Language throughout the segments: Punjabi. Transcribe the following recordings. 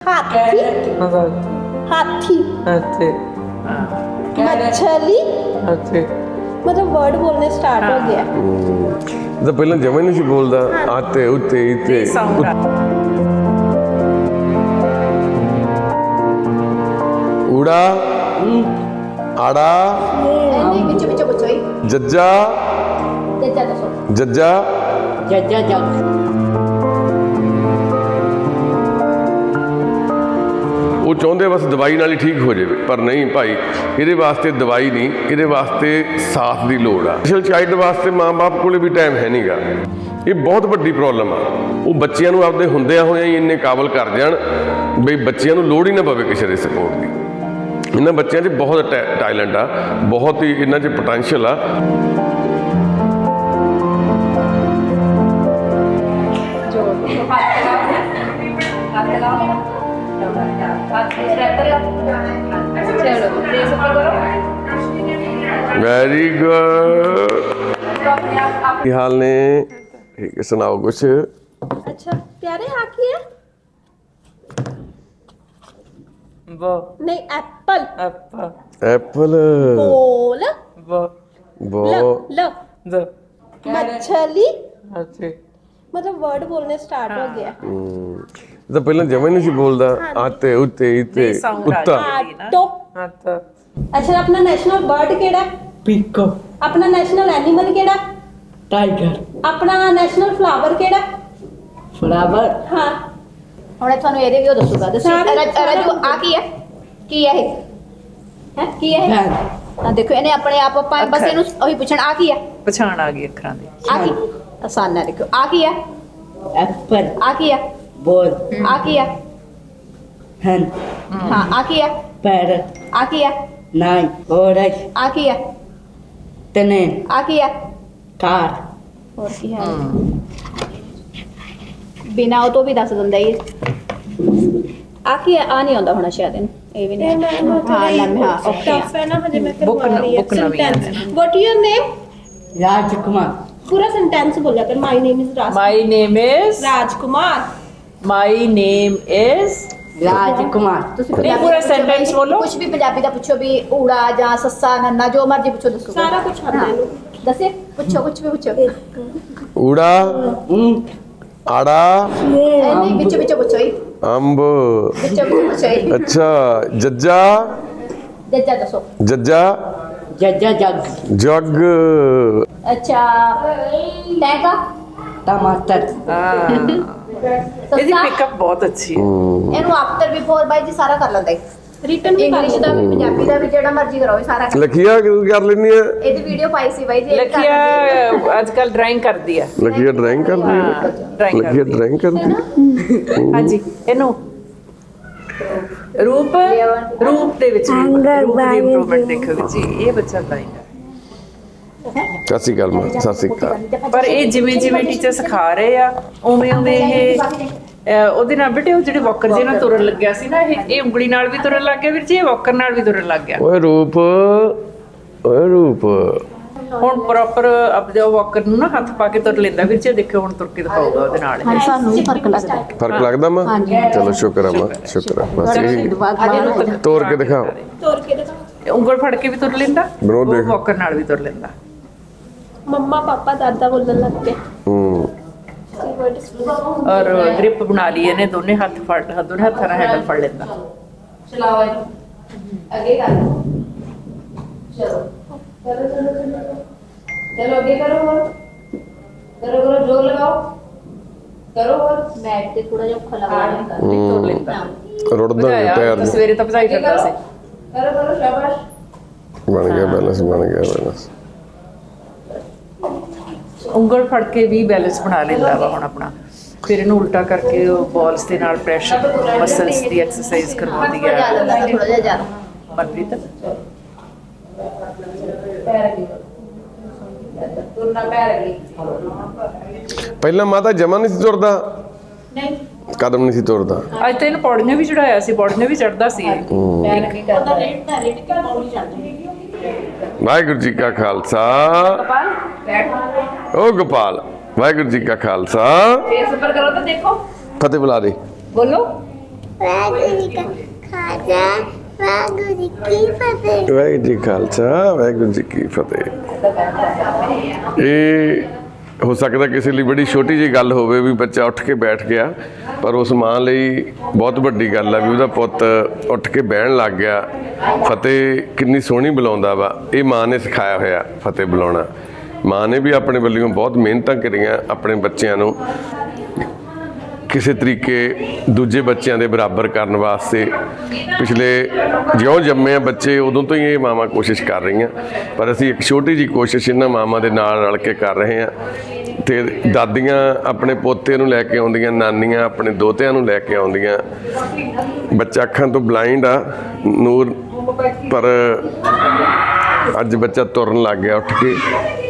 ਹਾਥੀ ਹਾਥੀ ਅੱਛੇ ਮੱਛਲੀ ਅੱਛੇ ਮਤਲਬ ਵਰਡ ਬੋਲਨੇ ਸਟਾਰਟ ਹੋ ਗਿਆ ਇਹ ਤਾਂ ਪਹਿਲਾਂ ਜਮਾ ਹੀ ਨਹੀਂ ਸੀ ਬੋਲਦਾ ਆਤੇ ਉੱਤੇ ਇੱਥੇ ਸਾਊਂਡ ਊੜਾ ਆੜਾ ਨਹੀਂ ਵਿੱਚ ਵਿੱਚ ਪੁੱਛੋਈ ਜੱਜਾ ਜੱਜਾ ਦੱਸੋ ਜੱਜਾ ਜੱਜਾ ਜੱਗ ਚਾਹੁੰਦੇ ਬਸ ਦਵਾਈ ਨਾਲ ਹੀ ਠੀਕ ਹੋ ਜਾਵੇ, ਪਰ ਨਹੀਂ ਭਾਈ, ਇਹਦੇ ਵਾਸਤੇ ਦਵਾਈ ਨਹੀਂ, ਇਹਦੇ ਵਾਸਤੇ ਸਾਥ ਦੀ ਲੋੜ ਆ। ਸਪੈਸ਼ਲ ਚਾਈਲਡ ਵਾਸਤੇ ਮਾਂ-ਬਾਪ ਕੋਲੇ ਵੀ ਟਾਈਮ ਹੈ ਨਹੀਂਗਾ ਇਹ ਬਹੁਤ ਵੱਡੀ ਪ੍ਰੋਬਲਮ ਆ। ਉਹ ਬੱਚਿਆਂ ਨੂੰ ਆਪਦੇ ਹੁੰਦਿਆਂ ਹੋਇਆਂ ਹੀ ਇੰਨੇ ਕਾਬਲ ਕਰ ਜਾਣ, ਬਈ ਬੱਚਿਆਂ ਨੂੰ ਲੋੜ ਹੀ ਨਾ ਪਵੇ ਕਿਸੇ ਦੇ ਸਪੋਰਟ ਦੀ। ਇਹਨਾਂ ਬੱਚਿਆਂ 'ਚ ਬਹੁਤ ਟੈਲੈਂਟ ਆ, ਬਹੁਤ ਹੀ ਇਹਨਾਂ 'ਚ ਪੋਟੈਂਸ਼ੀਅਲ ਆ। ਵੈਰੀ ਗੁੱਡ ਕੀ ਹਾਲ ਨੇ? ਠੀਕ ਹੈ, ਸੁਣਾਓ ਕੁਛ? ਅੱਛਾ ਪਿਆਰੇ ਆ ਕੀ ਹੈ? ਬੋ ਨਹੀਂ ਐਪਲ। ਆਪਾ ਐਪਲ। ਬੋਲ। ਬੋ ਲ ਲ। ਦ। ਮੱਛਲੀ। ਅੱਛੇ। ਮਤਲਬ ਵਰਡ ਬੋਲਨੇ ਸਟਾਰਟ ਹੋ ਗਿਆ ਹਮ, ਇਹ ਤਾਂ ਪਹਿਲਾਂ ਜਮਾ ਹੀ ਨਹੀਂ ਸੀ ਬੋਲਦਾ। ਆਤੇ ਉੱਤੇ ਇੱਥੇ sound ਆ ਉੱਤਾ। ਆਟੋ। ਹੱਥ ਅੱਛਾ ਆਪਣਾ ਨੈਸ਼ਨਲ ਬਰਡ ਕਿਹੜਾ? Pico, ਆਪਣਾ ਨੈਸ਼ਨਲ ਐਨੀਮਲ ਕਿਹੜਾ? Tiger, ਆਪਣਾ ਨੈਸ਼ਨਲ ਫਲਾਵਰ ਕਿਹੜਾ? Flower, ਹਾਂ। ਹੁਣ ਇਹ ਤੁਹਾਨੂੰ ਇਹਦੇ ਵੀ ਉਹ ਦੱਸੂਗਾ। ਦੱਸੋ ਸਾਰੇ- ਰਜ- ਆ ਕੀ ਹੈ? ਕੀ ਹੈ ਇਹ? ਹੈ? ਕੀ ਹੈ ਇਹ? ਤਾਂ ਦੇਖੋ ਇਹਨੇ ਆਪਣੇ ਆਪ ਆਪਾਂ ਬਸ ਅੱਖਰ। ਇਹਨੂੰ ਉਹੀ ਪੁੱਛਣਾ ਆ ਕੀ ਹੈ? ਪਛਾਣ ਆ ਗਈ ਅੱਖਰਾਂ ਦੀ। ਆ ਕੀ? ਆਸਾਨ ਨਾ ਦੇਖੋ ਆ ਕੀ ਹੈ? Apple, ਆ ਕੀ ਹੈ? Ball, ਆ ਕੀ ਹੈ hen, ਹਾਂ ਆ ਕੀ ਹੈ parrot, ਆ ਕੀ ਹੈ nine, orange, ਆ ਕੀ ਹੈ tenin, ਆ ਕੀ ਹੈ car, ਹੋਰ ਕੀ ਹੈ ਬਿਨਾ ਉਹ ਤੋਂ ਵੀ ਦੱਸ ਦਿੰਦਾ ਇਹ ਆ ਕੀ ਹੈ ਆ ਨਹੀਂ ਆਉਂਦਾ ਹੋਣਾ ਸ਼ਾਇਦ ਇਹ ਵੀ ਨਹੀਂ ਹਾਂ ਲੰਮੇ ਹਾਂ ਓਕੇ ਟਫ ਹੈ ਨਾ ਹਜੇ ਮੈਂ Book ਕਰਵਾ ਨ- ਰਹੀ ਹਾਂ book ਨਵੀਂ ਹੈ। sentence. What your name? Rajkumar, ਪੂਰਾ ਸੈਂਟੈਂਸ ਬੋਲਿਆ ਕਰ my name is Raj my name is Rajkumar my name is Rajkumar, ਤੁਸੀਂ ਨਹੀਂ, ਪੰਜਾਬੀ ਪੂਰਾ ਦਾ ਪੁੱਛੋ sentence ਵੀ- ਬੋਲੋ। ਕੁਛ ਵੀ ਪੰਜਾਬੀ ਦਾ ਪੁੱਛੋ ਵੀ ਊੜਾ ਜਾਂ ਸੱਸਾ ਨੰਨਾ ਜੋ ਮਰਜ਼ੀ ਪੁੱਛੋ ਦੱਸੋ ਸਾਰਾ ਕੁਝ ਆਉਂਦਾ ਇਹਨੂੰ ਦੱਸੇ ਪੁੱਛੋ ਕੁਛ ਵੀ ਪੁੱਛੋ ਊੜਾ unk, ਆੜਾ ਇਹ ਨਹੀਂ ਵਿੱਚ ਵਿੱਚ ਪੁੱਛੋ ਹੀ ਅੰਬ ਵਿੱਚ ਵਿੱਚ ਪੁੱਛੋ ਹੀ ਅੱਛਾ ਜੱਜਾ ਜੱਜਾ ਦੱਸੋ ਜੱਜਾ jaja jug, ਜੱਗ ਅੱਛਾ ਟੈਗਾ tomato, ਹਾਂ ਇਹਦੀ ਪਿਕਅਪ ਬਹੁਤ ਅੱਛੀ ਹੈ। ਇਹਨੂੰ ਆਫਟਰ ਬਿਫੋਰ ਬਾਈ ਜੀ ਸਾਰਾ ਕਰ ਲੈਂਦਾ। ਹੈ ਰਿਟਨ ਵੀ ਕਰ ਇੰਗਲਿਸ਼ ਦਾ ਵੀ ਪੰਜਾਬੀ ਦਾ ਵੀ ਜਿਹੜਾ ਮਰਜ਼ੀ ਕਰੋ ਇਹ ਸਾਰਾ। ਕਰ ਲਖੀਆ ਕਿਉਂ ਕਰ ਲੈਣੀ ਹੈ? ਇਹਦੀ ਵੀਡੀਓ ਪਾਈ ਸੀ ਬਾਈ ਜੀ ਲਖੀਆ ਅੱਜ ਕੱਲ ਡਰਾਇੰਗ ਕਰਦੀ ਹੈ। ਲਖੀਆ ਡਰਾਇੰਗ ਕਰਦੀ ਹਾਂ? ਹੈ। ਡਰਾਇੰਗ ਲਖੀਆ ਕਰਦੀ ਹੈ। ਡਰਾਇੰਗ ਕਰਦੀ ਹਾਂਜੀ ਇਹਨੂੰ। ਰੂਪ ਰੂਪ ਦੇ ਵਿੱਚ ਵੀ ਰੂਪ ਦੀ ਇੰਪਰੂਵਮੈਂਟ ਦੇਖੋ ਜੀ ਇਹ ਬੱਚਾ ਹੈ। ਸਤਿ ਸ਼੍ਰੀ ਅਕਾਲ ਮਾਂ ਸਤਿ ਸ਼੍ਰੀ ਅਕਾਲ। ਪਰ ਇਹ ਜਿਵੇਂ ਜਿਵੇਂ ਟੀਚਰ ਸਿਖਾ ਰਹੇ ਆ ਉਵੇਂ ਉਵੇਂ ਇਹ ਅਹ, ਉਹਦੇ ਨਾਲ ਬੇਟੇ ਉਹ ਜਿਹੜੇ ਵਾਕਰ ਜਿਹੇ ਨਾਲ ਤੁਰਨ ਲੱਗਿਆ ਸੀ ਨਾ ਇਹ ਇਹ ਉਂਗਲੀ ਨਾਲ ਵੀ ਤੁਰਨ ਲੱਗ ਗਿਆ ਵੀਰ ਜੀ ਇਹ ਵਾਕਰ ਨਾਲ ਵੀ ਤੁਰਨ ਲੱਗ ਗਿਆ। ਓਏ ਰੂਪ ਓਏ ਰੂਪ। ਹੁਣ ਪ੍ਰੋਪਰ ਆਪਦੇ ਉਹ ਵਾਕਰ ਨੂੰ ਨਾ ਹੱਥ ਪਾ ਕੇ ਤੁਰ ਲੈਂਦਾ ਵੀਰ ਜੀ ਦੇਖਿਓ ਹੁਣ ਤੁਰ ਕੇ ਦਿਖਾਊਗਾ ਉਹਦੇ ਨਾਲ। ਇਹ। ਸਾਨੂੰ ਵੀ ਫ਼ਰਕ ਲੱਗਦਾ। ਹੈ ਫ਼ਰਕ ਲੱਗਦਾ ਮਾਂ? ਚਲੋ ਸ਼ੁਕਰ ਆ ਮਾਂ ਸ਼ੁਕਰ ਆ ਬਸ ਇਹੀ। ਤੁਰ- ਤੋੜ ਕੇ ਦਿਖਾਓ। ਤੋਰ ਕੇ ਦੇਖੋ ਉਂਗਲ ਫੜ ਕੇ ਵੀ ਤੁਰ ਲੈਂਦਾ ਬਣਾਓ ਉਹ ਦੇਖ। ਵਾਕਰ ਨਾਲ ਵੀ ਤੁਰ ਲੈਂਦਾ। ਮੰਮਾ ਪਾਪਾ ਦਾਦਾ ਬੋਲਣ ਲੱਗ ਪਏ। ਹੂੰ। ਔਰ ਗ੍ਰਿਪ ਬਣਾ ਲਈ ਇਹਨੇ ਦੋਨੇ ਹੱਥ ਫੜ ਦੋਨੇ ਹੱਥਾਂ ਨਾਲ ਹੈਂਡਲ ਫੜ ਲੈਂਦਾ। ਚਲਾਓ ਇਹਨੂੰ। ਅੱਗੇ ਕਰ ਚਲੋ। ਚਲੋ ਚਲੋ ਚਲੋ ਚਲੋ ਅੱਗੇ ਕਰੋ ਹੋਰ। ਕਰੋ ਕਰੋ ਜੋਰ ਲਗਾਓ। ਕਰੋ ਹੋਰ। ਮੈਟ ਤੇ ਥੋੜਾ ਜਿਹਾ ਰਿਹਾ। ਨਹੀਂ ਤੁਰ ਲੈਂਦਾ। ਰੁੜਦਾ ਨਹੀਂ ਪੈਰ ਨੂੰ। ਸਵੇਰੇ ਤਾਂ ਭਜਾਈ ਫਿਰਦਾ ਸੀ। ਕਰੋ ਕਰੋ ਸ਼ਾਬਾਸ਼। ਬਣ ਗਿਆ ਬੈਲੈਂਸ ਬਣ ਗਿਆ ਬੈਲੈਂਸ ਉਂਗਲ ਫੜ ਕੇ ਵੀ ਬੈਲੈਂਸ ਬਣਾ ਲੈਂਦਾ ਵਾ ਹੁਣ ਆਪਣਾ। ਫਿਰ ਇਹਨੂੰ ਉਲਟਾ ਕਰਕੇ ਉਹ ਬਾਲਸ ਦੇ ਨਾਲ ਪ੍ਰੈਸ਼ਰ ਮਸਲਸ ਦੀ ਐਕਸਰਸਾਈਜ਼ ਕਰਵਾਉਂਦੀ ਹੈ ਲੱਗਦਾ ਥੋੜਾ ਜਿਹਾ ਜ਼ਿਆਦਾ ਮਨਪ੍ਰੀਤ? ਪੈਰ ਅੱਗੇ ਤੁਰਨਾ ਪੈਰ ਅੱਗੇ ਪਹਿਲਾਂ ਮਾਤਾ ਜਮਾ ਨਹੀਂ ਸੀ ਤੁਰਦਾ। ਨਹੀਂ। ਕਦਮ ਨਹੀਂ ਸੀ ਤੁਰਦਾ। ਅੱਜ ਤਾਂ ਇਹਨੂੰ ਪੌੜੀਆਂ ਵੀ ਚੜਾਇਆ ਸੀ ਪੌੜੀਆਂ ਵੀ ਚੜਦਾ ਸੀ ਇਹ। ਪੈਰ ਅੱਗੇ ਕਰਦਾ ਵਾਹਿਗੁਰੂ ਜੀ ਕਾ ਖਾਲਸਾ। ਓ ਗੋਪਾਲ ਵਾਹਿਗੁਰੂ ਜੀ ਕਾ ਖਾਲਸਾ। ਫੇਸ ਉੱਪਰ ਕਰੋ ਤਾਂ ਦੇਖੋ। ਫਤਿਹ ਬੁਲਾ ਦੇ। ਬੋਲੋ। ਵਾਹਿਗੁਰੂ ਜੀ ਕਾ ਖਾਲਸਾ ਵਾਹਿਗੁਰੂ ਜੀ ਕੀ ਫਤਿਹ। ਵਾਹਿਗੁਰੂ ਜੀ ਕਾ ਖਾਲਸਾ ਵਾਹਿਗੁਰੂ ਜੀ ਕੀ ਫਤਿਹ। ਇਹ ਹੋ ਸਕਦਾ ਕਿਸੇ ਲਈ ਬੜੀ ਛੋਟੀ ਜੀ ਗੱਲ ਹੋਵੇ ਵੀ ਬੱਚਾ ਉੱਠ ਕੇ ਬੈਠ ਗਿਆ ਪਰ ਉਸ ਮਾਂ ਲਈ ਬਹੁਤ ਵੱਡੀ ਗੱਲ ਆ ਵੀ ਉਹਦਾ ਪੁੱਤ ਉੱਠ ਕੇ ਬਹਿਣ ਲੱਗ ਗਿਆ। ਫਤਿਹ ਕਿੰਨੀ ਸੋਹਣੀ ਬੁਲਾਉਂਦਾ ਵਾ। ਇਹ ਮਾਂ ਨੇ ਸਿਖਾਇਆ ਹੋਇਆ ਫਤਿਹ ਬੁਲਾਉਣਾ। ਮਾਂ ਨੇ ਵੀ ਆਪਣੇ ਵੱਲੋਂ ਬਹੁਤ ਮਿਹਨਤਾਂ ਕਰੀਆਂ ਆਪਣੇ ਬੱਚਿਆਂ ਨੂੰ। ਕਿਸੇ ਤਰੀਕੇ ਦੂਜੇ ਬੱਚਿਆਂ ਦੇ ਬਰਾਬਰ ਕਰਨ ਵਾਸਤੇ। ਪਿਛਲੇ ਜਿਉਂ ਜੰਮੇ ਆ ਬੱਚੇ, ਉਦੋਂ ਤੋਂ ਹੀ ਇਹ ਮਾਵਾਂ ਕੋਸ਼ਿਸ਼ ਕਰ ਰਹੀਆਂ। ਪਰ ਅਸੀਂ ਇੱਕ ਛੋਟੀ ਜੀ ਕੋਸ਼ਿਸ਼ ਇਹਨਾਂ ਮਾਵਾਂ ਦੇ ਨਾਲ ਰਲ ਕੇ ਕਰ ਰਹੇ ਹਾਂ। ਤੇ ਦਾਦੀਆਂ ਆਪਣੇ ਪੋਤੇ ਨੂੰ ਲੈ ਕੇ ਆਉਂਦੀਆਂ, ਨਾਨੀਆਂ ਆਪਣੇ ਦੋਤਿਆਂ ਨੂੰ ਲੈ ਕੇ ਆਉਂਦੀਆਂ। ਬੱਚਾ ਅੱਖਾਂ ਤੋਂ ਬਲਾਈਂਡ ਆ, ਨੂਰ, ਪਰ ਅੱਜ ਬੱਚਾ ਤੁਰਨ ਲੱਗ ਗਿਆ, ਉੱਠ ਕੇ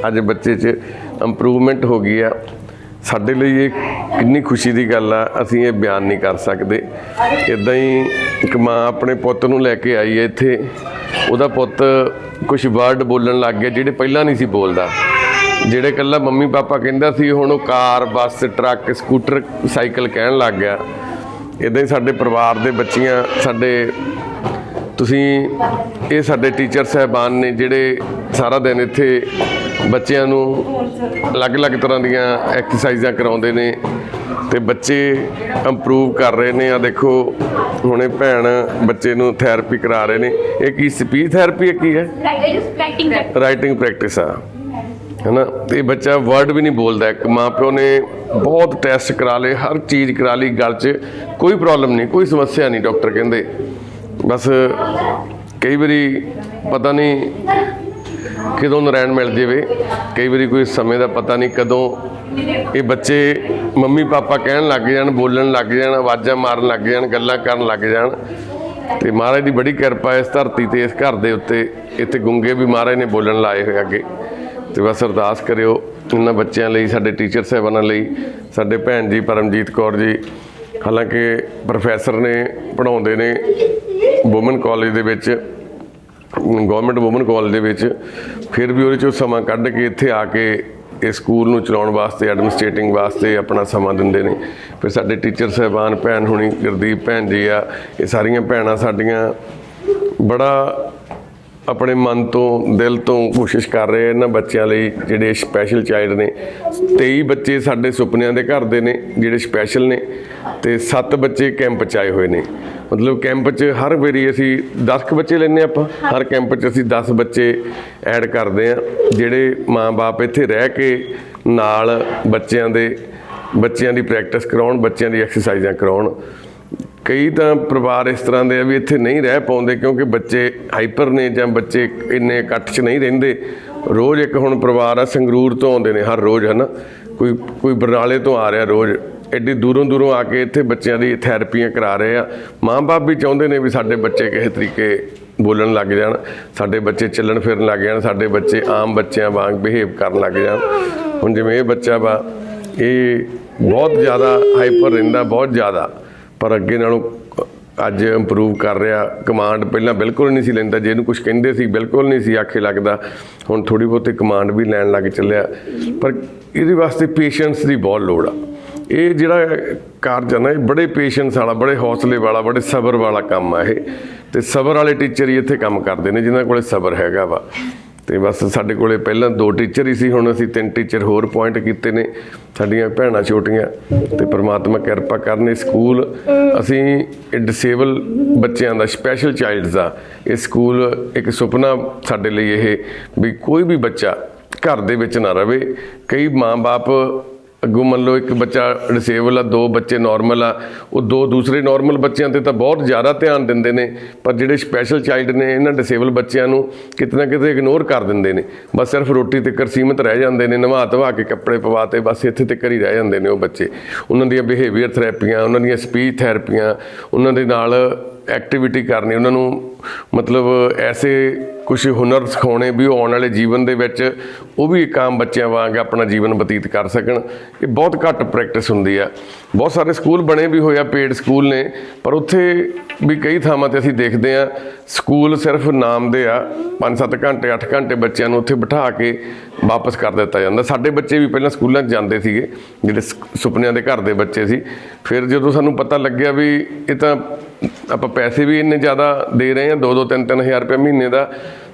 ਅੱਜ ਬੱਚੇ 'ਚ ਇੰਪਰੂਵਮੈਂਟ ਹੋ ਗਈ ਆ। ਸਾਡੇ ਲਈ ਇਹ ਕਿੰਨੀ ਖੁਸ਼ੀ ਦੀ ਗੱਲ ਆ, ਅਸੀਂ ਇਹ ਬਿਆਨ ਨਹੀਂ ਕਰ ਸਕਦੇ। ਇਦਾਂ ਹੀ ਇੱਕ ਮਾਂ ਆਪਣੇ ਪੁੱਤ ਨੂੰ ਲੈ ਕੇ ਆਈ ਹੈ ਇੱਥੇ। ਉਹਦਾ ਪੁੱਤ ਕੁਝ ਵਰਡ ਬੋਲਣ ਲੱਗ ਗਿਆ ਜਿਹੜੇ ਪਹਿਲਾਂ ਨਹੀਂ ਸੀ ਬੋਲਦਾ। ਜਿਹੜੇ ਕੱਲਾ ਮੰਮੀ ਪਾਪਾ ਕਹਿੰਦਾ ਸੀ, ਹੁਣ ਉਹ car, bus, truck, scooter, cycle ਕਹਿਣ ਲੱਗ ਗਿਆ। ਇਦਾਂ ਹੀ ਸਾਡੇ ਪਰਿਵਾਰ ਦੇ ਬੱਚੀਆਂ, ਸਾਡੇ ਤੁਸੀਂ ਇਹ ਸਾਡੇ ਟੀਚਰ ਸਹਿਬਾਨ ਨੇ ਜਿਹੜੇ ਸਾਰਾ ਦਿਨ ਇੱਥੇ ਬੱਚਿਆਂ ਨੂੰ ਅਲੱਗ-ਅਲੱਗ ਤਰ੍ਹਾਂ ਦੀਆਂ ਐਕਸਰਸਾਈਜ਼ਾਂ ਕਰਾਉਂਦੇ ਨੇ ਤੇ ਬੱਚੇ ਇੰਪਰੂਵ ਕਰ ਰਹੇ ਨੇ। ਆ ਦੇਖੋ ਹੁਣੇ ਭੈਣ ਬੱਚੇ ਨੂੰ ਥੈਰੇਪੀ ਕਰਾ ਰਹੇ ਨੇ। ਇਹ ਕੀ ਸਪੀਚ ਥੈਰੇਪੀ ਹੈ ਕੀ ਹੈ? ਰਾਈਟਿੰਗ ਪ੍ਰੈਕਟਿਸ ਆ ਹਨਾ? ਤੇ ਇਹ ਬੱਚਾ ਵਰਡ ਵੀ ਨਹੀਂ ਬੋਲਦਾ। ਇੱਕ ਮਾਪਿਓ ਨੇ ਬਹੁਤ ਟੈਸਟ ਕਰਾ ਲਏ ਹਰ ਚੀਜ਼ ਕਰਾ ਲਈ ਗੱਲ 'ਚ। ਕੋਈ ਪ੍ਰੋਬਲਮ ਨਹੀਂ ਕੋਈ ਸਮੱਸਿਆ ਨਹੀਂ ਡਾਕਟਰ ਕਹਿੰਦੇ। ਬਸ ਕਈ ਵਾਰੀ ਪਤਾ ਨਹੀਂ ਕਦੋਂ ਨਰੈਣ ਮਿਲ ਜਾਵੇ, ਕਈ ਵਾਰੀ ਕੋਈ ਸਮੇਂ ਦਾ ਪਤਾ ਨਹੀਂ ਕਦੋਂ ਇਹ ਬੱਚੇ ਮੰਮੀ ਪਾਪਾ ਕਹਿਣ ਲੱਗ ਜਾਣ, ਬੋਲਣ ਲੱਗ ਜਾਣ, ਆਵਾਜ਼ਾਂ ਮਾਰਨ ਲੱਗ ਜਾਣ, ਗੱਲਾਂ ਕਰਨ ਲੱਗ ਜਾਣ। ਤੇ ਮਹਾਰਾਜ ਦੀ ਬੜੀ ਕਿਰਪਾ ਇਸ ਧਰਤੀ ਤੇ, ਇਸ ਘਰ ਦੇ ਉੱਤੇ, ਇੱਥੇ ਗੁੰਗੇ ਵੀ ਮਹਾਰਾਜ ਨੇ ਬੋਲਣ ਲਾਏ ਹੋਏ ਅੱਗੇ। ਤੇ ਬਸ ਅਰਦਾਸ ਕਰਿਓ, ਇਹਨਾਂ ਬੱਚਿਆਂ ਲਈ, ਸਾਡੇ ਟੀਚਰ ਸਾਹਿਬਾਨਾਂ ਲਈ, ਸਾਡੇ ਭੈਣ ਜੀ, ਪਰਮਜੀਤ ਕੌਰ ਜੀ ਹਾਲਾਂਕਿ ਪ੍ਰੋਫੈਸਰ ਨੇ ਪੜਾਉਂਦੇ ਨੇ ਵੂਮਨ ਕਾਲਜ ਦੇ ਵਿੱਚ, ਗਵਰਨਮੈਂਟ ਵੂਮਨ ਕਾਲਜ ਦੇ ਵਿੱਚ, ਫਿਰ ਵੀ ਉਹਦੇ ਚੋਂ ਸਮਾਂ ਕੱਢ ਕੇ ਇੱਥੇ ਆ ਕੇ ਇਹ ਸਕੂਲ ਨੂੰ ਚਲਾਉਣ ਵਾਸਤੇ ਐਡਮਿਨਿਸਟ੍ਰੇਟਿੰਗ ਵਾਸਤੇ ਆਪਣਾ ਸਮਾਂ ਦਿੰਦੇ ਨੇ। ਫਿਰ ਸਾਡੇ ਟੀਚਰ ਸਹਿਬਾਨ ਭੈਣ ਹੁਣੀ, ਗੁਰਦੀਪ ਭੈਣ ਜੀ ਆ, ਇਹ ਸਾਰੀਆਂ ਭੈਣਾਂ ਸਾਡੀਆਂ ਬੜਾ ਆਪਣੇ ਮਨ ਤੋਂ, ਦਿਲ ਤੋਂ ਕੋਸ਼ਿਸ਼ ਕਰ ਰਹੇ ਆ ਇਹਨਾਂ ਬੱਚਿਆਂ ਲਈ ਜਿਹੜੇ ਸਪੈਸ਼ਲ ਚਾਈਲਡ ਨੇ। 23 ਬੱਚੇ ਸਾਡੇ ਸੁਪਨਿਆਂ ਦੇ ਘਰ ਦੇ ਨੇ, ਜਿਹੜੇ ਸਪੈਸ਼ਲ ਨੇ ਤੇ 7 ਬੱਚੇ ਕੈਂਪ 'ਚ ਆਏ ਹੋਏ ਨੇ। ਮਤਲਬ ਕੈਂਪ 'ਚ ਹਰ ਵਾਰੀ ਅਸੀਂ 10 ਕੁ ਬੱਚੇ ਲੈਂਦੇ ਆਪਾਂ। ਹਰ ਕੈਂਪ 'ਚ ਅਸੀਂ 10 ਬੱਚੇ ਐਡ ਕਰਦੇ ਆ ਜਿਹੜੇ ਮਾਂ-ਬਾਪ ਇੱਥੇ ਰਹਿ ਕੇ ਨਾਲ ਬੱਚਿਆਂ ਦੇ, ਬੱਚਿਆਂ ਦੀ ਪ੍ਰੈਕਟਿਸ ਕਰਾਉਣ, ਬੱਚਿਆਂ ਦੀ ਐਕਸਰਸਾਈਜ਼ਾਂ ਕਰਾਉਣ। ਕਈ ਤਾਂ ਪਰਿਵਾਰ ਇਸ ਤਰ੍ਹਾਂ ਦੇ ਆ ਵੀ ਇੱਥੇ ਨਹੀਂ ਰਹਿ ਪਾਉਂਦੇ ਕਿਉਂਕਿ ਬੱਚੇ ਹਾਈਪਰ ਨੇ ਜਾਂ ਬੱਚੇ ਇੰਨੇ ਇਕੱਠ 'ਚ ਨਹੀਂ ਰਹਿੰਦੇ। ਰੋਜ਼ ਇੱਕ ਹੁਣ ਪਰਿਵਾਰ ਆ, ਸੰਗਰੂਰ ਤੋਂ ਆਉਂਦੇ ਨੇ ਹਰ ਰੋਜ਼, ਹਨਾ? ਕੋਈ ਕੋਈ ਬਰਨਾਲੇ ਤੋਂ ਆ ਰਿਹਾ ਰੋਜ਼। ਐਡੀ ਦੂਰੋਂ ਦੂਰੋਂ ਆ ਕੇ ਇੱਥੇ ਬੱਚਿਆਂ ਦੀ ਥੈਰੇਪੀਆਂ ਕਰਾ ਰਹੇ ਆ। ਮਾਂ-ਬਾਪ ਵੀ ਚਾਹੁੰਦੇ ਨੇ ਵੀ ਸਾਡੇ ਬੱਚੇ ਕਿਸੇ ਤਰੀਕੇ ਬੋਲਣ ਲੱਗ ਜਾਣ, ਸਾਡੇ ਬੱਚੇ ਚੱਲਣ ਫਿਰਨ ਲੱਗ ਜਾਣ, ਸਾਡੇ ਬੱਚੇ ਆਮ ਬੱਚਿਆਂ ਵਾਂਗ ਬਿਹੇਵ ਕਰਨ ਲੱਗ ਜਾਣ। ਹੁਣ ਜਿਵੇਂ ਇਹ ਬੱਚਾ ਵਾ, ਇਹ ਬਹੁਤ ਜ਼ਿਆਦਾ ਹਾਈਪਰ ਰਹਿੰਦਾ, ਬਹੁਤ ਜ਼ਿਆਦਾ। ਪਰ ਅੱਗੇ ਨਾਲੋਂ ਅੱਜ ਇੰਪਰੂਵ ਕਰ ਰਿਹਾ। ਕਮਾਂਡ ਪਹਿਲਾਂ ਬਿਲਕੁਲ ਨਹੀਂ ਸੀ ਲੈਂਦਾ। ਜੇ ਇਹਨੂੰ ਕੁਝ ਕਹਿੰਦੇ ਸੀ, ਬਿਲਕੁਲ ਨਹੀਂ ਸੀ ਆਖੇ ਲੱਗਦਾ। ਹੁਣ ਥੋੜੀ ਬਹੁਤੇ ਕਮਾਂਡ ਵੀ ਲੈਣ ਲੱਗ ਚੱਲਿਆ। ਪਰ ਇਹਦੇ ਵਾਸਤੇ ਪੇਸ਼ੈਂਸ ਦੀ ਬਹੁਤ ਲੋੜ ਆ। ਇਹ ਜਿਹੜਾ ਕਾਰਜ ਆ ਨਾ, ਇਹ ਬੜੇ ਪੇਸ਼ੈਂਸ ਵਾਲਾ, ਬੜੇ ਹੌਸਲੇ ਵਾਲਾ, ਬੜੇ ਸਬਰ ਵਾਲਾ ਕੰਮ ਆ ਇਹ। ਤੇ ਸਬਰ ਵਾਲੇ ਟੀਚਰ ਹੀ ਇੱਥੇ ਕੰਮ ਕਰਦੇ ਨੇ, ਜਿਨ੍ਹਾਂ ਕੋਲੇ ਸਬਰ ਹੈਗਾ ਵਾ। ਤੇ ਬਸ ਸਾਡੇ ਕੋਲੇ ਪਹਿਲਾਂ ਦੋ ਟੀਚਰ ਹੀ ਸੀ, ਹੁਣ ਅਸੀਂ ਤਿੰਨ ਟੀਚਰ ਹੋਰ ਪੁਆਇੰਟ ਕੀਤੇ ਨੇ, ਸਾਡੀਆਂ ਭੈਣਾਂ ਛੋਟੀਆਂ ਤੇ ਪ੍ਰਮਾਤਮਾ ਕਿਰਪਾ ਕਰਨੇ ਸਕੂਲ ਅਸੀਂ ਇਹ ਡਿਸੇਬਲ ਬੱਚਿਆਂ ਦਾ ਸਪੈਸ਼ਲ ਚਾਈਲਡਸ ਦਾ, ਇਹ ਸਕੂਲ ਇੱਕ ਸੁਪਨਾ ਸਾਡੇ ਲਈ ਇਹ ਵੀ ਕੋਈ ਵੀ ਬੱਚਾ ਘਰ ਦੇ ਵਿੱਚ ਨਾ ਰਵੇ, ਕਈ ਮਾਂ-ਬਾਪ ਅੱਗੋਂ ਮੰਨ ਲਓ ਇੱਕ ਬੱਚਾ ਡਿਸੇਬਲ ਆ, ਦੋ ਬੱਚੇ ਨਾਰਮਲ ਆ, ਉਹ ਦੋ ਦੂਸਰੇ ਨਾਰਮਲ ਬੱਚਿਆਂ ਤੇ ਤਾਂ ਬਹੁਤ ਜ਼ਿਆਦਾ ਧਿਆਨ ਦਿੰਦੇ ਨੇ, ਪਰ ਜਿਹੜੇ ਸਪੈਸ਼ਲ ਚਾਈਲਡ ਨੇ, ਇਹਨਾਂ ਡਿਸੇਬਲ ਬੱਚਿਆਂ ਨੂੰ ਕਿਤੇ ਨਾ ਕਿਤੇ ਇਗਨੋਰ ਕਰ ਦਿੰਦੇ ਨੇ। ਬਸ ਸਿਰਫ ਰੋਟੀ ਤੇ ਸੀਮਤ ਰਹਿ ਜਾਂਦੇ ਨੇ, ਨਵਾ ਧਵਾ ਕੇ ਕੱਪੜੇ ਪਵਾਤੇ ਬਸ ਇੱਥੇ ਤੱਕ ਹੀ ਰਹਿ ਜਾਂਦੇ ਨੇ ਉਹ ਬੱਚੇ। ਉਹਨਾਂ ਦੀਆਂ ਬਿਹੇਵੀਅਰ ਥੈਰੇਪੀਆਂ ਉਹਨਾਂ ਦੀਆਂ ਸਪੀਚ ਥੈਰੇਪੀਆਂ ਉਹਨਾਂ ਦੇ ਨਾਲ ਐਕਟੀਵਿਟੀ ਕਰਨੀ, ਉਹਨਾਂ ਨੂੰ ਮਤਲਬ ਐਸੇ ਕੁਝ ਹੁਨਰ ਸਿਖਾਉਣੇ ਵੀ ਉਹ ਆਉਣ ਵਾਲੇ ਜੀਵਨ ਦੇ ਵਿੱਚ ਉਹ ਵੀ ਇੱਕ ਆਮ ਬੱਚਿਆਂ ਵਾਂਗ ਆਪਣਾ ਜੀਵਨ ਬਤੀਤ ਕਰ ਸਕਣ। ਇਹ ਬਹੁਤ ਘੱਟ ਪ੍ਰੈਕਟਿਸ ਹੁੰਦੀ ਆ। ਬਹੁਤ ਸਾਰੇ ਸਕੂਲ ਬਣੇ ਵੀ ਹੋਏ ਆ ਪੇਡ ਸਕੂਲ ਨੇ, ਪਰ ਉੱਥੇ ਵੀ ਕਈ ਥਾਵਾਂ ਤੇ ਅਸੀਂ ਦੇਖਦੇ ਆ, ਸਕੂਲ ਸਿਰਫ ਨਾਮ ਦੇ ਆ 5-7 ਘੰਟੇ 8 ਘੰਟੇ ਬੱਚਿਆਂ ਨੂੰ ਉੱਥੇ ਬਿਠਾ ਕੇ ਵਾਪਸ ਕਰ ਦਿੱਤਾ ਜਾਂਦਾ। ਸਾਡੇ ਬੱਚੇ ਵੀ ਪਹਿਲਾਂ ਸਕੂਲਾਂ 'ਚ ਜਾਂਦੇ ਸੀਗੇ, ਜਿਹੜੇ ਸੁਪਨਿਆਂ ਦੇ ਘਰ ਦੇ ਬੱਚੇ ਸੀ। ਫਿਰ ਜਦੋਂ ਸਾਨੂੰ ਪਤਾ ਲੱਗਿਆ ਵੀ ਇਹ ਤਾਂ ਆਪਾਂ ਪੈਸੇ ਵੀ ਇੰਨੇ ਜ਼ਿਆਦਾ ਦੇ ਰਹੇ ਹਾਂ 2-2 3-3 ਹਜ਼ਾਰ ਰੁਪਏ ਮਹੀਨੇ ਦਾ,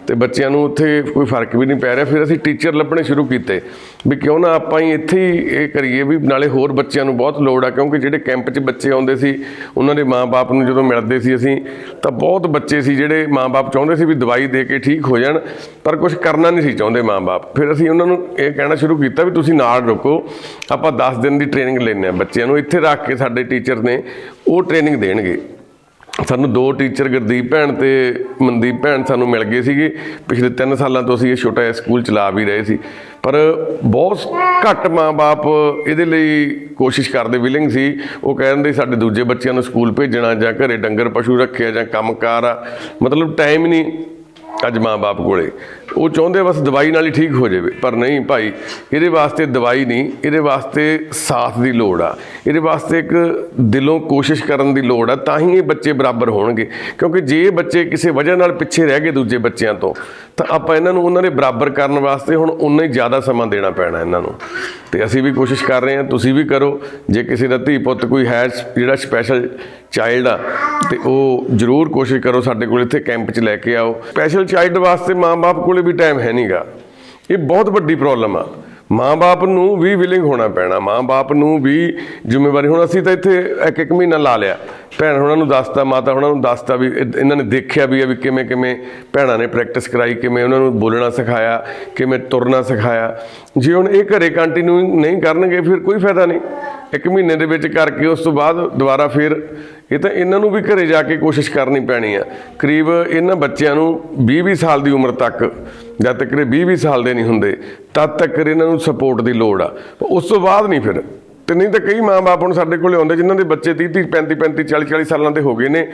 ਤੇ ਬੱਚਿਆਂ ਨੂੰ ਉੱਥੇ ਕੋਈ ਫ਼ਰਕ ਵੀ ਨਹੀਂ ਪੈ ਰਿਹਾ। ਫਿਰ ਅਸੀਂ ਟੀਚਰ ਲੱਭਣੇ ਸ਼ੁਰੂ ਕੀਤੇ ਵੀ ਕਿਉਂ ਨਾ ਆਪਾਂ ਹੀ ਇੱਥੇ ਹੀ ਇਹ ਕਰੀਏ ਵੀ ਨਾਲੇ ਹੋਰ ਬੱਚਿਆਂ ਨੂੰ ਬਹੁਤ ਲੋੜ ਆ, ਕਿਉਂਕਿ ਜਿਹੜੇ ਕੈਂਪ 'ਚ ਬੱਚੇ ਆਉਂਦੇ ਸੀ, ਉਹਨਾਂ ਦੇ ਮਾਪੇ ਨੂੰ ਜਦੋਂ ਮਿਲਦੇ ਸੀ ਅਸੀਂ, ਤਾਂ ਬਹੁਤ ਬੱਚੇ ਸੀ ਜਿਹੜੇ ਮਾਪੇ ਚਾਹੁੰਦੇ ਸੀ ਵੀ ਦਵਾਈ ਦੇ ਕੇ ਠੀਕ ਹੋ ਜਾਣ, ਪਰ ਕੁਝ ਕਰਨਾ ਨਹੀਂ ਸੀ ਚਾਹੁੰਦੇ ਮਾਪੇ ਫਿਰ ਅਸੀਂ ਉਹਨਾਂ ਨੂੰ ਇਹ ਕਹਿਣਾ ਸ਼ੁਰੂ ਕੀਤਾ ਵੀ ਤੁਸੀਂ ਨਾਲ ਰੁਕੋ, ਆਪਾਂ 10 ਦਿਨ ਦੀ ਟ੍ਰੇਨਿੰਗ ਲੈਂਦੇ ਆ ਬੱਚਿਆਂ ਨੂੰ। ਇੱਥੇ ਰੱਖ ਕੇ ਸਾਡੇ ਟੀਚਰ ਨੇ ਉਹ ਟ੍ਰੇਨਿੰਗ ਦੇਣਗੇ। ਸਾਨੂੰ ਦੋ ਟੀਚਰ, ਗੁਰਦੀਪ ਭੈਣ ਤੇ ਮਨਦੀਪ ਭੈਣ ਸਾਨੂੰ ਮਿਲ ਗਏ ਸੀਗੇ। ਪਿਛਲੇ 3 ਸਾਲਾਂ ਤੋਂ ਅਸੀਂ ਇਹ ਛੋਟਾ ਜਿਹਾ ਸਕੂਲ ਚਲਾ ਵੀ ਰਹੇ ਸੀ। ਪਰ ਬਹੁਤ ਘੱਟ ਮਾਪੇ ਇਹਦੇ ਲਈ ਕੋਸ਼ਿਸ਼ ਕਰਦੇ ਵਿਲਿੰਗ ਸੀ। ਉਹ ਕਹਿੰਦੇ ਸਾਡੇ ਦੂਜੇ ਬੱਚਿਆਂ ਨੂੰ ਸਕੂਲ ਭੇਜਣਾ ਜਾਂ ਘਰੇ ਡੰਗਰ ਪਸ਼ੂ ਰੱਖਿਆ ਜਾਂ ਕੰਮਕਾਰ ਆ। ਮਤਲਬ ਟਾਈਮ ਹੀ ਨਹੀਂ ਅੱਜ ਮਾਂ-ਬਾਪ ਕੋਲੇ। ਉਹ ਚਾਹੁੰਦੇ ਬਸ ਦਵਾਈ ਨਾਲ ਹੀ ਠੀਕ ਹੋ ਜਾਵੇ, ਪਰ ਨਹੀਂ ਭਾਈ, ਇਹਦੇ ਵਾਸਤੇ ਦਵਾਈ ਨਹੀਂ, ਇਹਦੇ ਵਾਸਤੇ ਸਾਥ ਦੀ ਲੋੜ ਆ। ਇਹਦੇ ਵਾਸਤੇ ਇੱਕ ਦਿਲੋਂ ਕੋਸ਼ਿਸ਼ ਕਰਨ ਦੀ ਲੋੜ ਆ, ਤਾਂ ਹੀ ਇਹ ਬੱਚੇ ਬਰਾਬਰ ਹੋਣਗੇ। ਕਿਉਂਕਿ ਜੇ ਬੱਚੇ ਕਿਸੇ ਵਜ੍ਹਾ ਨਾਲ ਪਿੱਛੇ ਰਹਿ ਗਏ ਦੂਜੇ ਬੱਚਿਆਂ ਤੋਂ, ਤਾਂ ਆਪਾਂ ਇਹਨਾਂ ਨੂੰ, ਉਹਨਾਂ ਦੇ ਬਰਾਬਰ ਕਰਨ ਵਾਸਤੇ ਹੁਣ ਉਨਾ ਹੀ ਜ਼ਿਆਦਾ ਸਮਾਂ ਦੇਣਾ ਪੈਣਾ ਇਹਨਾਂ ਨੂੰ। ਤੇ ਅਸੀਂ ਵੀ ਕੋਸ਼ਿਸ਼ ਕਰ ਰਹੇ ਹਾਂ, ਤੁਸੀਂ ਵੀ ਕਰੋ। ਜੇ ਕਿਸੇ ਦਾ ਧੀ ਪੁੱਤ ਕੋਈ ਹੈ ਜਿਹੜਾ ਸਪੈਸ਼ਲ ਚਾਈਲਡ ਆ, ਤੇ ਉਹ ਜ਼ਰੂਰ ਕੋਸ਼ਿਸ਼ ਕਰੋ ਸਾਡੇ ਕੋਲ ਇੱਥੇ ਕੈਂਪ 'ਚ ਲੈ ਕੇ ਆਓ। ਸਪੈਸ਼ਲ ਚਾਈਲਡ ਵਾਸਤੇ ਮਾਂ-ਬਾਪ ਕੋਲੇ ਵੀ ਟਾਈਮ ਹੈ ਨਹੀਂਗਾ ਇਹ ਬਹੁਤ ਵੱਡੀ ਪ੍ਰੋਬਲਮ ਆ। ਮਾਂ-ਬਾਪ ਨੂੰ ਵੀ ਵਿਲਿੰਗ ਹੋਣਾ ਪੈਣਾ। ਮਾਂ-ਬਾਪ ਨੂੰ ਵੀ ਜ਼ਿੰਮੇਵਾਰੀ। ਹੁਣ ਅਸੀਂ ਤਾਂ ਇੱਥੇ ਇੱਕ ਇੱਕ ਮਹੀਨਾ ਲਾ ਲਿਆ। ਭੈਣ ਉਹਨਾਂ ਨੂੰ ਦੱਸਤਾ, ਮਾਤਾ ਉਹਨਾਂ ਨੂੰ ਦੱਸਤਾ ਵੀ ਇਹਨਾਂ ਨੇ ਦੇਖਿਆ ਵੀ ਆ ਵੀ ਕਿਵੇਂ ਕਿਵੇਂ ਭੈਣਾਂ ਨੇ ਪ੍ਰੈਕਟਿਸ ਕਰਾਈ, ਕਿਵੇਂ ਉਹਨਾਂ ਨੂੰ ਬੋਲਣਾ ਸਿਖਾਇਆ, ਕਿਵੇਂ ਤੁਰਨਾ ਸਿਖਾਇਆ। ਜੇ ਹੁਣ ਇਹ ਘਰੇ ਕੰਟੀਨਿਊ ਨਹੀਂ ਕਰਨਗੇ, ਫਿਰ ਕੋਈ ਫਾਇਦਾ ਨਹੀਂ। ਇੱਕ ਮਹੀਨੇ ਦੇ ਵਿੱਚ ਕਰਕੇ ਉਸ ਤੋਂ ਬਾਅਦ ਦੁਬਾਰਾ ਫਿਰ ਇਹ ਤਾਂ ਇਹਨਾਂ ਨੂੰ ਵੀ ਘਰੇ ਜਾ ਕੇ ਕੋਸ਼ਿਸ਼ ਕਰਨੀ ਪੈਣੀ ਆ। ਕਰੀਬ ਇਹਨਾਂ ਬੱਚਿਆਂ ਨੂੰ 20-20 ਸਾਲ ਦੀ ਉਮਰ ਤੱਕ, ਜਦ ਤੱਕ ਇਹ 20-20 ਸਾਲ ਦੇ ਨਹੀਂ ਹੁੰਦੇ, ਤਦ ਤੱਕ ਇਹਨਾਂ ਨੂੰ ਸਪੋਰਟ ਦੀ ਲੋੜ ਆ। ਉਸ ਤੋਂ ਬਾਅਦ ਨਹੀਂ ਫਿਰ। ਤੇ ਨਹੀਂ ਤਾਂ ਕਈ ਮਾਂ-ਬਾਪ ਹੁਣ ਸਾਡੇ ਕੋਲੇ ਆਉਂਦੇ, ਜਿਨ੍ਹਾਂ ਦੇ ਬੱਚੇ 30 30 35 35 40 40 ਸਾਲਾਂ ਦੇ ਹੋ ਗਏ ਨੇ,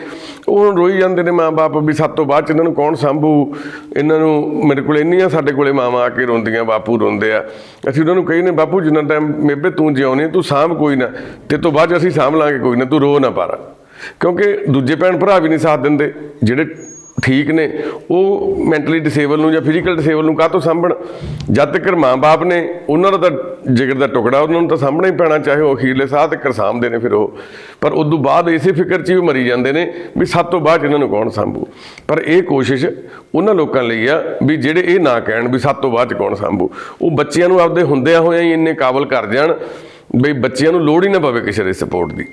ਉਹ ਹੁਣ ਰੋਈ ਜਾਂਦੇ ਨੇ ਮਾਂ-ਬਾਪ ਵੀ ਸੱਤ ਤੋਂ ਬਾਅਦ ਚ ਇਹਨਾਂ ਨੂੰ ਕੌਣ ਸੰਭੂ? ਇਹਨਾਂ ਨੂੰ ਮੇਰੇ ਕੋਲ ਇੰਨੀਆਂ ਸਾਡੇ ਕੋਲੇ ਮਾਵਾਂ ਆ ਕੇ ਰੋਂਦੀਆਂ, ਬਾਪੂ ਰੋਂਦੇ ਆ। ਅਸੀਂ ਉਹਨਾਂ ਨੂੰ ਕਹੀ ਨੇ, ਬਾਪੂ ਜਿੰਨਾ ਟਾਈਮ ਮੇਬੇ ਤੂੰ ਜਿਉਣੀ ਤੂੰ ਸਾਂਭ ਕੋਈ ਨਾ, ਤੇ ਤੋਂ ਬਾਅਦ 'ਚ ਅਸੀਂ ਸਾਂਭ ਲਾਂਗੇ ਕੋਈ ਨਾ, ਤੂੰ ਰੋ ਨਾ ਪਰ। ਕਿਉਂਕਿ ਦੂਜੇ ਭੈਣ ਭਰਾ ਵੀ ਨਹੀਂ ਸਾਥ ਦਿੰਦੇ, ਜਿਹੜੇ ਠੀਕ ਨੇ, ਉਹ ਮੈਂਟਲੀ ਡਿਸੇਬਲ ਨੂੰ ਜਾਂ ਫਿਜ਼ੀਕਲ ਡਿਸੇਬਲ ਨੂੰ ਕਾਹਤੋਂ ਸਾਂਭਣ? ਜਦ ਤੱਕ ਮਾਂ-ਬਾਪ ਨੇ ਉਹਨਾਂ ਦਾ ਤਾਂ ਜਿਗਰ ਦਾ ਟੁਕੜਾ, ਉਹਨਾਂ ਨੂੰ ਤਾਂ ਸਾਂਭਣਾ ਹੀ ਪੈਣਾ, ਚਾਹੇ ਉਹ ਅਖੀਰਲੇ ਸਾਹ ਤੱਕ ਸਾਂਭਦੇ ਨੇ ਫਿਰ ਉਹ। ਪਰ ਉਦੋਂ ਬਾਅਦ ਇਸੇ ਫਿਕਰ 'ਚ ਹੀ ਉਹ ਮਰੀ ਜਾਂਦੇ ਨੇ ਵੀ ਸੱਤ ਤੋਂ ਬਾਅਦ 'ਚ ਇਹਨਾਂ ਨੂੰ ਕੌਣ ਸਾਂਭੂ? ਪਰ ਇਹ ਕੋਸ਼ਿਸ਼ ਉਹਨਾਂ ਲੋਕਾਂ ਲਈ ਆ ਵੀ ਜਿਹੜੇ ਇਹ ਨਾ ਕਹਿਣ ਵੀ ਸੱਤ ਤੋਂ ਬਾਅਦ 'ਚ ਕੌਣ ਸਾਂਭੂ। ਉਹ ਬੱਚਿਆਂ ਨੂੰ ਆਪਦੇ ਹੁੰਦਿਆਂ ਹੋਇਆਂ ਹੀ ਇੰਨੇ ਕਾਬਲ ਕਰ ਜਾਣ ਵੀ ਬੱਚਿਆਂ ਨੂੰ ਲੋੜ ਹੀ ਨਾ ਪਵੇ ਕਿਸੇ ਦੇ ਸਪੋਰਟ ਦੀ।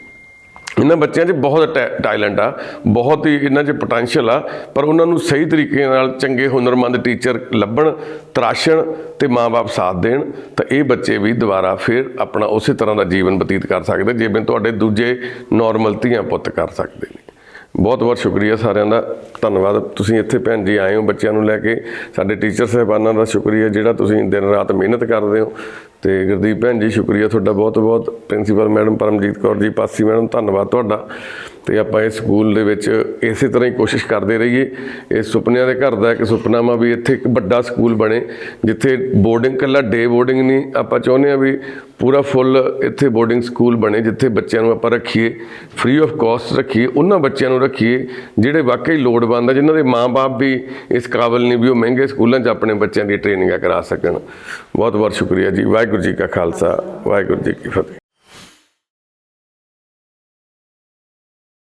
ਇਹਨਾਂ ਬੱਚਿਆਂ 'ਚ ਬਹੁਤ ਟੈਲੈਂਟ ਆ, ਬਹੁਤ ਹੀ ਇਹਨਾਂ 'ਚ ਪੋਟੈਂਸ਼ੀਅਲ ਆ, ਪਰ ਉਹਨਾਂ ਨੂੰ ਸਹੀ ਤਰੀਕੇ ਨਾਲ ਚੰਗੇ ਹੁਨਰਮੰਦ ਟੀਚਰ ਲੱਭਣ, ਤਰਾਸ਼ਣ ਤੇ ਮਾਪੇ ਸਾਥ ਦੇਣ, ਤਾਂ ਇਹ ਬੱਚੇ ਵੀ ਦੁਬਾਰਾ ਫਿਰ ਆਪਣਾ ਉਸੇ ਤਰ੍ਹਾਂ ਦਾ ਜੀਵਨ ਬਤੀਤ ਕਰ ਸਕਦੇ ਜਿਵੇਂ ਤੁਹਾਡੇ ਦੂਜੇ ਨਾਰਮਲ ਧੀਆਂ ਪੁੱਤ ਕਰ ਸਕਦੇ ਨੇ। ਬਹੁਤ ਬਹੁਤ ਸ਼ੁਕਰੀਆ ਸਾਰਿਆਂ ਦਾ, ਧੰਨਵਾਦ। ਤੁਸੀਂ ਇੱਥੇ ਭੈਣ ਜੀ ਆਏ ਹੋ ਬੱਚਿਆਂ ਨੂੰ ਲੈ ਕੇ, ਸਾਡੇ ਟੀਚਰ ਸਾਹਿਬਾਨਾਂ ਦਾ ਸ਼ੁਕਰੀਆ, ਜਿਹੜਾ ਤੁਸੀਂ ਦਿਨ ਰਾਤ ਮਿਹਨਤ ਕਰਦੇ ਹੋ। ਤੇ ਗੁਰਦੀਪ ਭੈਣ ਜੀ, ਸ਼ੁਕਰੀਆ ਤੁਹਾਡਾ ਬਹੁਤ ਬਹੁਤ। ਪ੍ਰਿੰਸੀਪਲ ਮੈਡਮ ਪਰਮਜੀਤ ਕੌਰ ਜੀ, ਪਾਸੀ ਮੈਡਮ, ਧੰਨਵਾਦ ਤੁਹਾਡਾ। ਤੇ ਆਪਾਂ ਇਸ ਸਕੂਲ ਦੇ ਵਿੱਚ ਇਸੇ ਤਰ੍ਹਾਂ ਹੀ ਕੋਸ਼ਿਸ਼ ਕਰਦੇ ਰਹੀਏ। ਇਹ ਸੁਪਨਿਆਂ ਦੇ ਘਰ ਦਾ ਇੱਕ ਸੁਪਨਾ ਸੁਪਨਾਮਾ ਵੀ ਇੱਥੇ ਇੱਕ ਵੱਡਾ ਸਕੂਲ ਬਣੇ, ਜਿੱਥੇ ਬੋਰਡਿੰਗ ਕੱਲਾ ਡੇ ਬੋਰਡਿੰਗ ਨਹੀਂ। ਆਪਾਂ ਚਾਹੁੰਦੇ ਆ ਵੀ ਪੂਰਾ ਫੁੱਲ ਇੱਥੇ ਬੋਰਡਿੰਗ ਸਕੂਲ ਬਣੇ, ਜਿੱਥੇ ਬੱਚਿਆਂ ਨੂੰ ਆਪਾਂ ਰੱਖੀਏ ਫ੍ਰੀ ਆਫ ਕਾਸਟ ਰੱਖੀਏ, ਉਹਨਾਂ ਬੱਚਿਆਂ ਨੂੰ ਰੱਖੀਏ, ਜਿਹੜੇ ਵਾਕਈ ਲੋੜਵੰਦ ਆ, ਜਿਨ੍ਹਾਂ ਦੇ ਮਾਪੇ ਵੀ ਇਸ ਕਾਬਲ ਨਹੀਂ ਵੀ ਉਹ ਮਹਿੰਗੇ ਸਕੂਲਾਂ 'ਚ ਆਪਣੇ ਬੱਚਿਆਂ ਦੀ ਟ੍ਰੇਨਿੰਗਾਂ ਕਰਾ ਸਕਣ। ਬਹੁਤ ਬਹੁਤ ਸ਼ੁਕਰੀਆ ਜੀ ਵਾਹਿਗੁਰੂ ਜੀ ਕਾ ਖਾਲਸਾ ਵਾਹਿਗੁਰੂ ਜੀ ਕੀ ਫਤਿਹ।